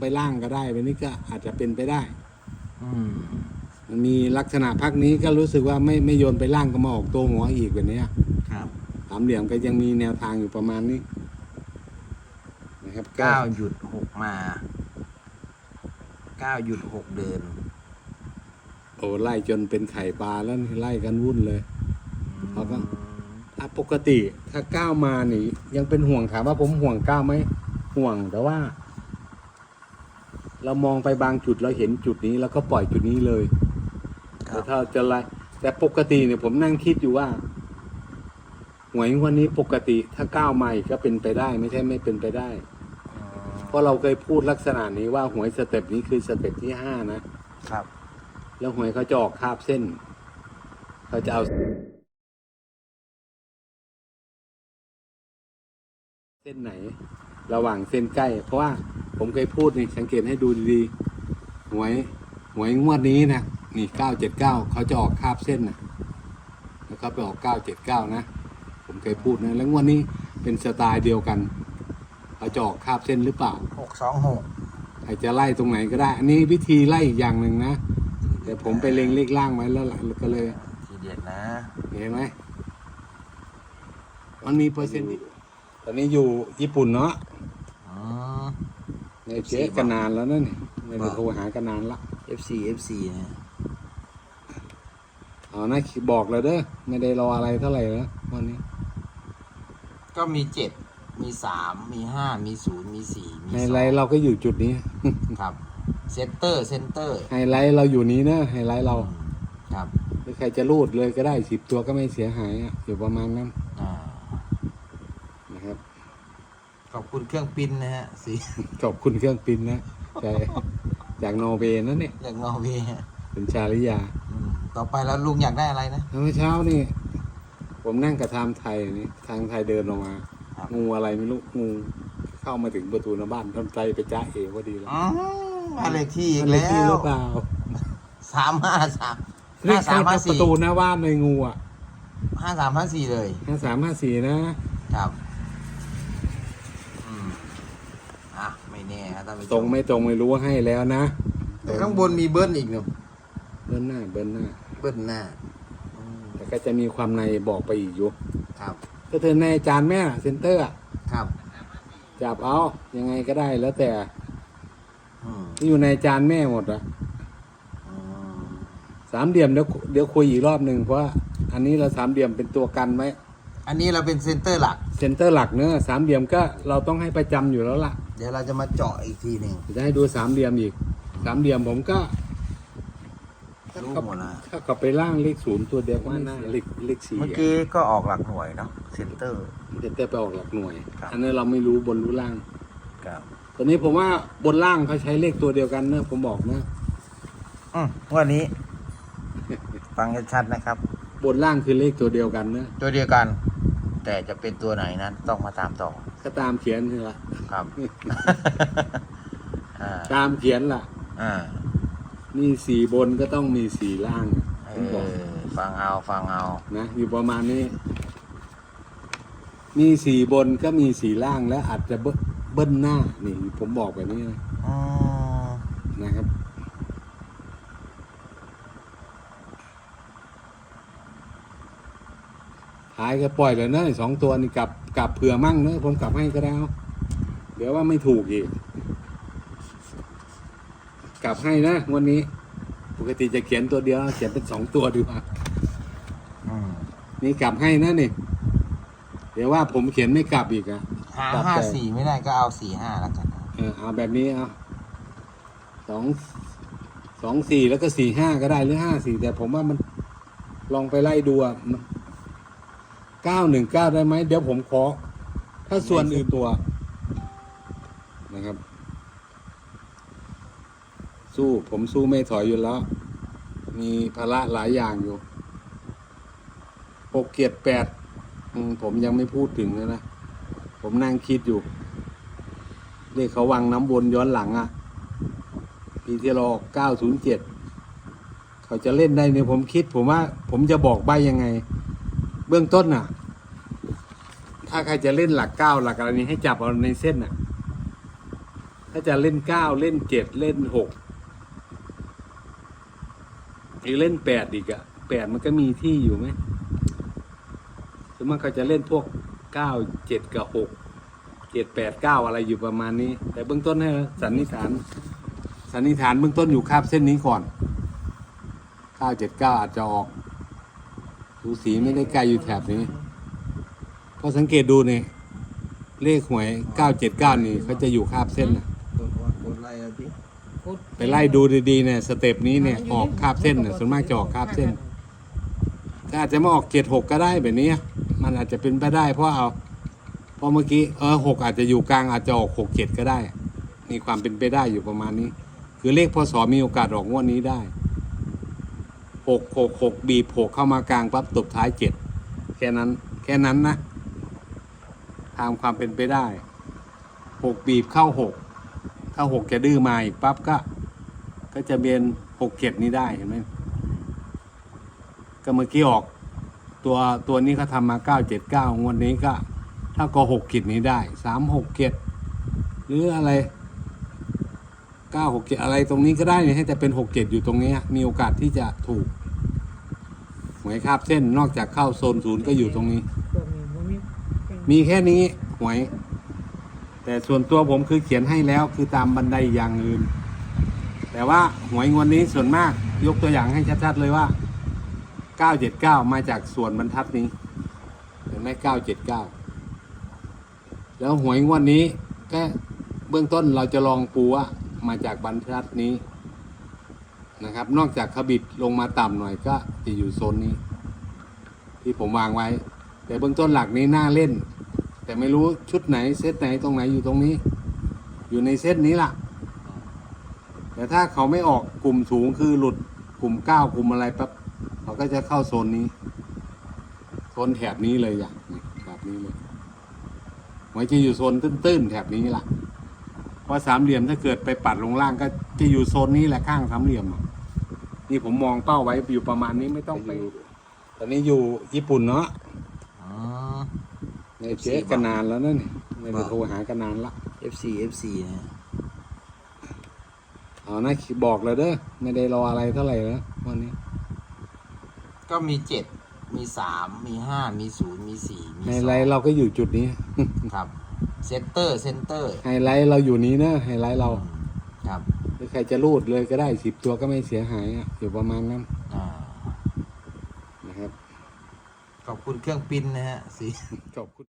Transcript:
ไปล่างก็ได้แบบนี้ก็อาจจะเป็นไปได้ อืมมันมีลักษณะพักนี้ก็รู้สึกว่าไม่ไม่โยนไปล่างก็มาออกตัวหัวอีกแบบเนี้ยครับสามเหลี่ยมก็ยังมีแนวทางอยู่ประมาณนี้ นะครับเก้าหยุดหกมาเก้าหยุดหกเดินโอ้ไล่จนเป็นไข่ปลาแล้วนี่ไล่กันวุ่นเลย เขาก็ อะปกติถ้าก้าวมานี่ ยังเป็นห่วงถามว่าผมห่วงก้าวไหมห่วงแต่ว่า เรามองไปบางจุดเราเห็นจุดนี้แล้วก็ปล่อยจุดนี้เลยคแต่รับถ้าจะไล่แต่ปกติเนี่ยผมนั่งคิดอยู่ว่าหวยวันนี้ปกติถ้าก้าวมาอีกก็เป็นไปได้ ไม่ใช่ไม่เป็นไปได้อืมเพราะเราเคยพูดลักษณะนี้ว่าหวยสเต็ปนี้คือสเต็ปที่ห้านะครับ แล้วหวยเขาจะออกคาบเส้นเขาจะเอาเส้นไหน ระหว่างเส้นใกล้ เพราะว่าผมเคยพูดนี่สังเกตให้ดูดีๆหวยหวยงวดนี้นะนี่เก้าเจ็ดเก้าเขาจะออกคาบเส้นนะแล้วก็ไปออกเก้าเจ็ดเก้านะ ผมเคยพูดนะแล้วงวดนี้เป็นสไตล์เดียวกันเขาจะออกคาบเส้นหรือเปล่าหกสองหกใครจะไล่ตรงไหนก็ได้ อันนี้วิธีไล่อีกอย่างหนึ่งนะแต่ผมไปเล็งเลขล่างไว้แล้วล่ะก็เลยทีเด็ดนะเห็นไหมมันมีเปอร์เซ็นต์ที่ต อนนี้อยู่ญี่ปุ่นเนาะอืมในเจ๊กันนานแล้วนั่นนี่ไม่ได้โทรหากันนานละ FC FC นะเอานะบอกเลยเด้อไม่ได้รออะไรเท่าไหร่แล้ววันนี้ ก็มีเจ็ดมีสามมีห้ามีศูนย์มีสี่มีไฮสอไลท์งเราก็อยู่จุดนี้ครับเซนเตอร์เซนเตอร์ไฮไลท์เราอยู่นี้เนอะไฮไลท์เราครับ หรือใครจะรูดเลยก็ได้สิบตัวก็ไม่เสียหายอะอยู่ประมาณนั้น อ่า นะครับ ขอบ คุณเครื่องปิ้นนะฮะสีขอบคุณเครื่องปิ้นนะใช่จากนอร์เวย์นั่นเนี่ยจากนอร์เวย์ฮะเป็นชาลิยาอืมต่อไปแล้วลุงอยากได้อะไรนะเมื่อเช้านี่ ผมนั่งกับไทม์ไทยนี่ทางไทยเดินออกมาครับ งูอะไรไม่รู้งูเข้ามาถึงประตูหน้าบ้านทำใจไปจ้าเอพอดีเลยอ๋อบ้านเลขที่อีกเลแล้ขที่หวรือเปล่าสามห้าสามเลห้าขสามห้าประสี่ตูหน้าบ้านในงูอะห้าสามห้าสี่เลยห้าสามห้าสี่นะครับ น่ครับท่านผู้ชมตรงไม่ตรงไม่รู้ว่าให้แล้วนะแต่ข้างบนมีเบิ้ลอีกเนาะเบิ้ลหน้าเบิ้ลหน้าเบิ้ลหน้าอืมแต่ก็จะมีความในบอกไปอีกอยู่ครับก็เธอในจานแม่เซ็นเตอร์อะครับจับเอายังไงก็ได้แล้วแต่อืมที่อยู่ในจานแม่หมดอะอืมสามเหลี่ยมเดี๋ยวเดี๋ยวคุยอีกรอบหนึ่งเพราะว่าอันนี้เราสามเหลี่ยมเป็นตัวกันไว้อันนี้เราเป็นเซนเตอร์หลักเซนเตอร์หลักเนอะสามเหลี่ยมก็เราต้องให้ประจำอยู่แล้วล่ะเดี๋ยวเราจะมาเจาะอีกทีหนึ่งจะให้ดูสามเหลี่ยมอีก สามเหลี่ยมผมก็รู้หมดละถ้ากับไปล่างเลขศูนย์ตัวเดียวก็หน้าเลขเลขสี่เมื่อกี้ก็ออกหลักหน่วยเนาะเซนเตอร์เดี๋ยวจะไปออกหลักหน่วยครับอันนี้นเราไม่รู้บนรู้ล่างครับตอนนี้ผมว่าบนล่างเขาใช้เลขตัวเดียวกันเนอะผมบอกนะอืมวันนี้ ฟังชัดๆนะครับ บนล่างคือเลขตัวเดียวกันเนอะตัวเดียวกัน แต่จะเป็นตัวไหนนั้นต้องมาตามต่อก็ตามเขียนนี่ละ ครับ อ่าตามเขียนล่ะ อ่ามีสี่บนก็ต้องมีสี่ล่างเอผมบอกอฟังเอาฟังเอา นะอยู่ประมาณนี้ มีสี่บนก็มีสี่ล่างแล้วอาจจะเบิ้ลเบิ้ลหน้า นี่ ผมบอกแบบนี้นะอืมนะครับ ท้ายก็ปล่อยแล้วเนอะสองตัวนี่กลับกลับเผื่อมั่งเนอะผมกลับให้ก็ได้เอา เดี๋ยวว่าไม่ถูกอีก กลับให้นะวันนี้ ปกติจะเขียนตัวเดียว เขียนเป็นสองตัวดีกว่าอืมนี่กลับให้นะนี่ เดี๋ยวว่าผมเขียนไม่กลับอีกอะหาจับห้าแต่สี่ไม่ได้ก็เอาสี่ห้าแล้วกันเออเอาแบบนี้เอาสองสองสี่แล้วก็สี่ห้าก็ได้หรือห้าสี่แต่ผมว่ามันลองไปไล่ดูอะมันเก้าหนึ่งเก้าได้ไหมเดี๋ยวผมขอ ถ้าส่วนอื่นตัว นะครับ สู้ผมสู้ไม่ถอยอยู่แล้ว มีภาระหลายอย่างอยู่หกเกียรติแปดผมยังไม่พูดถึงเลยนะ ผมนั่งคิดอยู่ เลขเขาวังน้ำวนย้อนหลังอะ่ะ ปีที่เราออก907เขาจะเล่นได้เนี่ยผมคิด ผมว่า ผมจะบอกใบยังไง เบื้องต้นน่ะ ถ้าใครจะเล่นหลักเก้าหลักอะไรนี้ให้จับเอาในเส้นน่ะ ถ้าจะเล่นเก้าเล่นเจ็ดเล่นหกหรือเล่นแปดอีกอะแปดมันก็มีที่อยู่ไหมส่วนมากเขาจะเล่นพวกเก้าเจ็ดกับหกเจ็ดแปดเก้าอะไรอยู่ประมาณนี้ แต่เบื้องต้นให้สันนิษฐานสันนิษฐานเบื้องต้นอยู่คาบเส้นนี้ก่อนเก้าเจ็ดเก้าอาจจะออกสูสีไม่ได้ไกลอยู่แถบนี้ก็สังเกตดูเนี่ยเลขหวยเก้าเจ็ดเก้านี่เขาจะอยู่คาบเส้นนะ กดว่ากดไลค์เอาดิ ไปไล่ดูดีๆเนี่ยสเต็ปนี้เนี่ยออกคาบเส้นเนี่ยส่วนมากจะออกคาบเส้นแต่อาจจะมาออกเจ็ดหกก็ได้แบบนี้ มันอาจจะเป็นไปได้ เพราะเอาเพราะเมื่อกี้เออหกอาจจะอยู่กลางอาจจะออกหกเจ็ดก็ได้ มีความเป็นไปได้อยู่ประมาณนี้ คือเลขพศมีโอกาสออกงวดนี้ได้หกหกหกบีบหกเข้ามากลางปั๊บตบท้ายเจ็ดแค่นั้น แค่นั้นนะตามความเป็นไปได้หกบีบเข้าหก ถ้าหกจะดื้อมาอีกปั๊บก็ ก็จะเป็นหกเจ็ดนี้ได้เห็นไหมก็เมื่อกี้ออก ตัวตัวนี้เขาทำมาเก้าเจ็ดเก้างวดนี้ก็ ถ้าก็หกขีดนี้ได้สามหกเจ็ดหรืออะไรเก้าหกเจ็ดอะไรตรงนี้ก็ได้เนี่ยให้แต่เป็นหกเจ็ดอยู่ตรงนี้มีโอกาสที่จะถูกหวยคาบเส้นนอกจากเข้าโซนศูนย์ก็อยู่ตรงนี้ มีแค่นี้หวย แต่ส่วนตัวผมคือเขียนให้แล้วคือตามบันไดอย่างอื่น แต่ว่าหวยงวดนี้ส่วนมากยกตัวอย่างให้ชัดๆเลยว่า 979 มาจากส่วนบรรทัดนี้เห็นไหม979 แล้วหวยงวดนี้ก็เบื้องต้นเราจะลองปูว่ามาจากบรรทัดนี้นะครับ นอกจากขบิดลงมาต่ำหน่อยก็จะอยู่โซนนี้ ที่ผมวางไว้ แต่เบื้องต้นหลักนี้น่าเล่น แต่ไม่รู้ชุดไหนเซตไหนตรงไหนอยู่ตรงนี้ อยู่ในเซตนี้ล่ะ แต่ถ้าเขาไม่ออกกลุ่มสูงคือหลุดกลุ่มเก้ากลุ่มอะไรปั๊บเขาก็จะเข้าโซนนี้โซนแถบนี้เลยอย่างนี้แถบนี้เลยหวยจะอยู่โซนตื้นๆแถบนี้ล่ะเพราะสามเหลี่ยมถ้าเกิดไปปัดลงล่างก็จะอยู่โซนนี้แหละข้างสามเหลี่ยมอะนี่ผมมองเป้าไว้อยู่ประมาณนี้ไม่ต้องไปตอนนี้อยู่ญี่ปุ่นเนาะอ๋อ ในเจ๊กันนานแล้วนั่นนี่ไม่ได้โทรหากันนานละ FC FC นะเอานะบอกเลยเด้อไม่ได้รออะไรเท่าไหร่แล้ววันนี้ ก็มีเจ็ดมีสามมีห้ามีศูนย์มีสี่มีไฮสองไลท์เราก็อยู่จุดนี้ ครับเซนเตอร์เซนเตอร์ไฮไลท์เราอยู่นี้นะไฮไลท์เราครับ หรือใครจะรูดเลยก็ได้สิบตัวก็ไม่เสียหายอะอยู่ประมาณนั้น อ่า นะครับ ขอบคุณเครื่องปิ้นนะฮะสีขอบคุณ